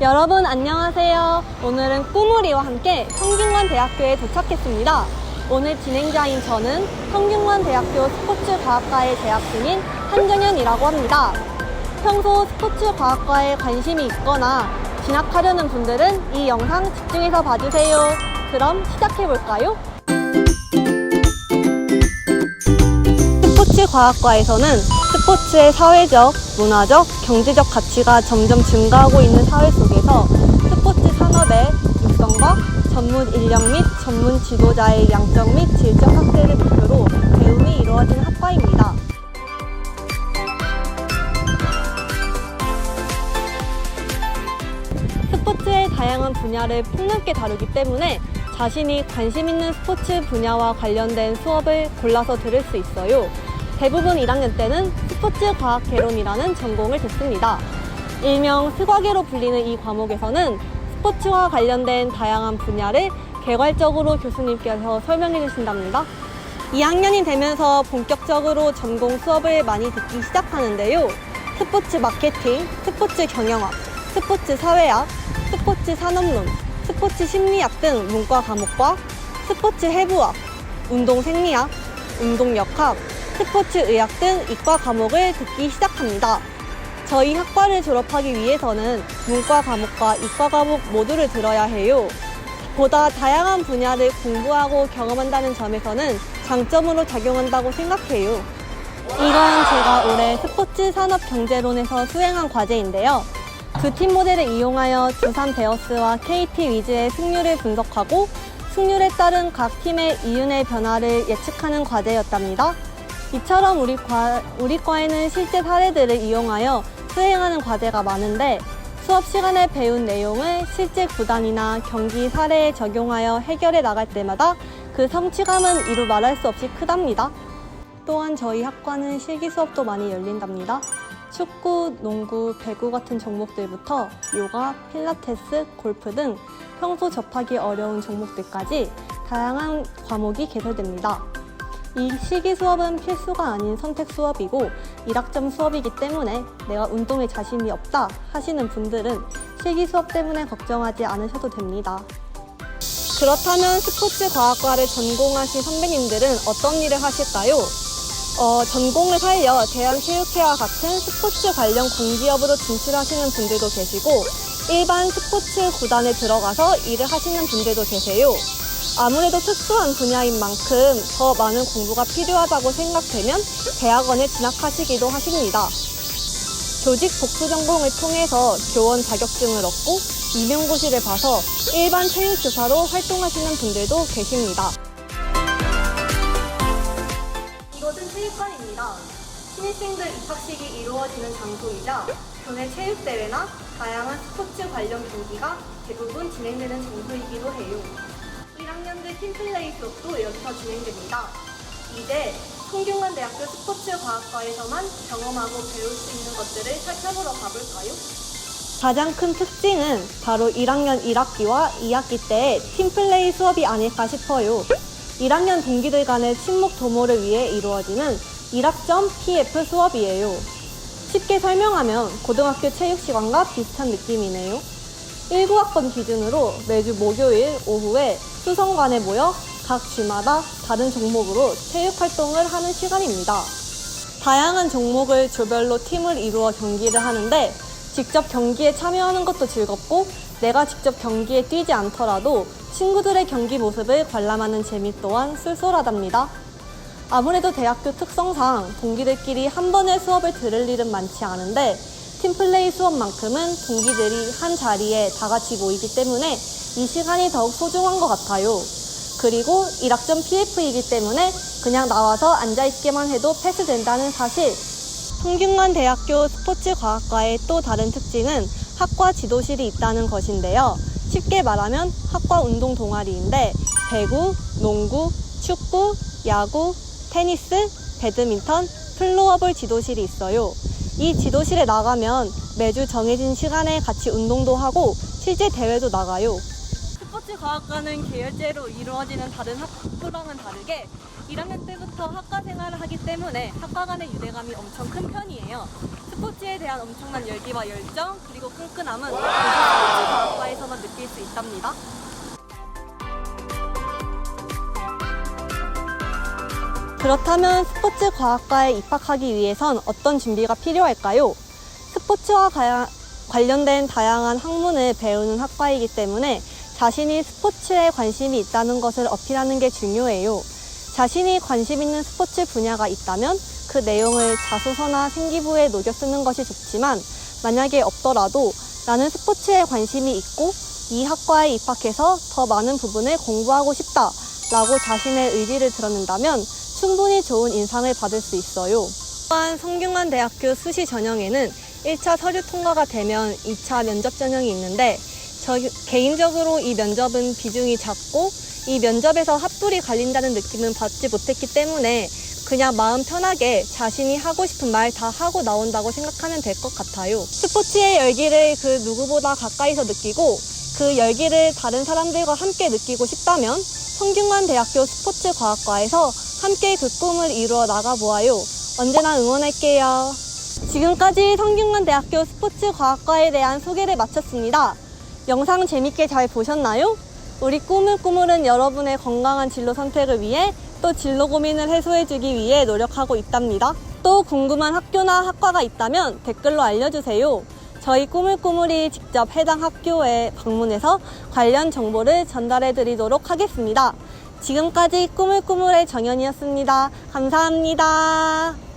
여러분 안녕하세요. 오늘은 꾸무리와 함께 성균관 대학교에 도착했습니다. 오늘 진행자인 저는 성균관 대학교 스포츠과학과에 재학 중인 한정현이라고 합니다. 평소 스포츠과학과에 관심이 있거나 진학하려는 분들은 이 영상 집중해서 봐주세요. 그럼 시작해볼까요? 스포츠과학과에서는 스포츠의 사회적, 문화적, 경제적 가치가 점점 증가하고 있는 사회 속에서 스포츠 산업의 육성과 전문 인력 및 전문 지도자의 양적 및 질적 확대를 목표로 배움이 이루어지는 학과입니다. 스포츠의 다양한 분야를 폭넓게 다루기 때문에 자신이 관심 있는 스포츠 분야와 관련된 수업을 골라서 들을 수 있어요. 대부분 1학년 때는 스포츠 과학 개론이라는 전공을 듣습니다. 일명 스과계로 불리는 이 과목에서는 스포츠와 관련된 다양한 분야를 개괄적으로 교수님께서 설명해 주신답니다. 2학년이 되면서 본격적으로 전공 수업을 많이 듣기 시작하는데요. 스포츠 마케팅, 스포츠 경영학, 스포츠 사회학, 스포츠 산업론, 스포츠 심리학 등 문과 과목과 스포츠 해부학, 운동 생리학, 운동 역학, 스포츠 의학 등 이과 과목을 듣기 시작합니다. 저희 학과를 졸업하기 위해서는 문과 과목과 이과 과목 모두를 들어야 해요. 보다 다양한 분야를 공부하고 경험한다는 점에서는 장점으로 작용한다고 생각해요. 이건 제가 올해 스포츠 산업 경제론에서 수행한 과제인데요. 두 팀 모델을 이용하여 두산 베어스와 KT 위즈의 승률을 분석하고 승률에 따른 각 팀의 이윤의 변화를 예측하는 과제였답니다. 이처럼 우리 과, 우리 과에는 실제 사례들을 이용하여 수행하는 과제가 많은데 수업 시간에 배운 내용을 실제 구단이나 경기 사례에 적용하여 해결해 나갈 때마다 그 성취감은 이루 말할 수 없이 크답니다. 또한 저희 학과는 실기 수업도 많이 열린답니다. 축구, 농구, 배구 같은 종목들부터 요가, 필라테스, 골프 등 평소 접하기 어려운 종목들까지 다양한 과목이 개설됩니다. 이 실기 수업은 필수가 아닌 선택 수업이고 1학점 수업이기 때문에 내가 운동에 자신이 없다 하시는 분들은 실기 수업 때문에 걱정하지 않으셔도 됩니다. 그렇다면 스포츠 과학과를 전공하신 선배님들은 어떤 일을 하실까요? 어, 전공을 살려 대한체육회와 같은 스포츠 관련 공기업으로 진출하시는 분들도 계시고 일반 스포츠 구단에 들어가서 일을 하시는 분들도 계세요. 아무래도 특수한 분야인 만큼 더 많은 공부가 필요하다고 생각되면 대학원에 진학하시기도 하십니다. 조직 복수 전공을 통해서 교원 자격증을 얻고 임용고시를 봐서 일반 체육교사로 활동하시는 분들도 계십니다. 이곳은 체육관입니다. 신입생들 입학식이 이루어지는 장소이자 교내 체육대회나 다양한 스포츠 관련 경기가 대부분 진행되는 장소이기도 해요. 1학년들 팀플레이 수업도 여기서 진행됩니다. 이제 성균관 대학교 스포츠과학과에서만 경험하고 배울 수 있는 것들을 살펴보러 가볼까요? 가장 큰 특징은 바로 1학년 1학기와 2학기 때 팀플레이 수업이 아닐까 싶어요. 1학년 동기들 간의 친목 도모를 위해 이루어지는 1학점 PF 수업이에요. 쉽게 설명하면 고등학교 체육 시간과 비슷한 느낌이네요. 19학번 기준으로 매주 목요일 오후에 수성관에 모여 각 주마다 다른 종목으로 체육 활동을 하는 시간입니다. 다양한 종목을 조별로 팀을 이루어 경기를 하는데 직접 경기에 참여하는 것도 즐겁고 내가 직접 경기에 뛰지 않더라도 친구들의 경기 모습을 관람하는 재미 또한 쏠쏠하답니다. 아무래도 대학교 특성상 동기들끼리 한 번에 수업을 들을 일은 많지 않은데 팀플레이 수업만큼은 동기들이 한 자리에 다 같이 모이기 때문에 이 시간이 더욱 소중한 것 같아요. 그리고 1학점 PF이기 때문에 그냥 나와서 앉아있기만 해도 패스된다는 사실. 성균관 대학교 스포츠과학과의 또 다른 특징은 학과 지도실이 있다는 것인데요. 쉽게 말하면 학과 운동 동아리인데 배구, 농구, 축구, 야구, 테니스, 배드민턴, 플로어볼 지도실이 있어요. 이 지도실에 나가면 매주 정해진 시간에 같이 운동도 하고 실제 대회도 나가요. 스포츠 과학과는 계열제로 이루어지는 다른 학부랑은 다르게 1학년 때부터 학과 생활을 하기 때문에 학과 간의 유대감이 엄청 큰 편이에요. 스포츠에 대한 엄청난 열기와 열정 그리고 끈끈함은 스포츠 과학과에서만 느낄 수 있답니다. 그렇다면 스포츠 과학과에 입학하기 위해선 어떤 준비가 필요할까요? 스포츠와 관련된 다양한 학문을 배우는 학과이기 때문에 자신이 스포츠에 관심이 있다는 것을 어필하는 게 중요해요. 자신이 관심 있는 스포츠 분야가 있다면 그 내용을 자소서나 생기부에 녹여 쓰는 것이 좋지만 만약에 없더라도 나는 스포츠에 관심이 있고 이 학과에 입학해서 더 많은 부분을 공부하고 싶다 라고 자신의 의지를 드러낸다면 충분히 좋은 인상을 받을 수 있어요. 또한 성균관 대학교 수시 전형에는 1차 서류 통과가 되면 2차 면접 전형이 있는데 저 개인적으로 이 면접은 비중이 작고 이 면접에서 핫불이 갈린다는 느낌은 받지 못했기 때문에 그냥 마음 편하게 자신이 하고 싶은 말 다 하고 나온다고 생각하면 될 것 같아요. 스포츠의 열기를 그 누구보다 가까이서 느끼고 그 열기를 다른 사람들과 함께 느끼고 싶다면 성균관 대학교 스포츠과학과에서 함께 그 꿈을 이루어 나가 보아요. 언제나 응원할게요. 지금까지 성균관 대학교 스포츠과학과에 대한 소개를 마쳤습니다. 영상 재밌게 잘 보셨나요? 우리 꿈을 꾸물은 여러분의 건강한 진로 선택을 위해 또 진로 고민을 해소해주기 위해 노력하고 있답니다. 또 궁금한 학교나 학과가 있다면 댓글로 알려주세요. 저희 꿈을 꾸물이 직접 해당 학교에 방문해서 관련 정보를 전달해 드리도록 하겠습니다. 지금까지 꿈을 꾸물의 정연이었습니다. 감사합니다.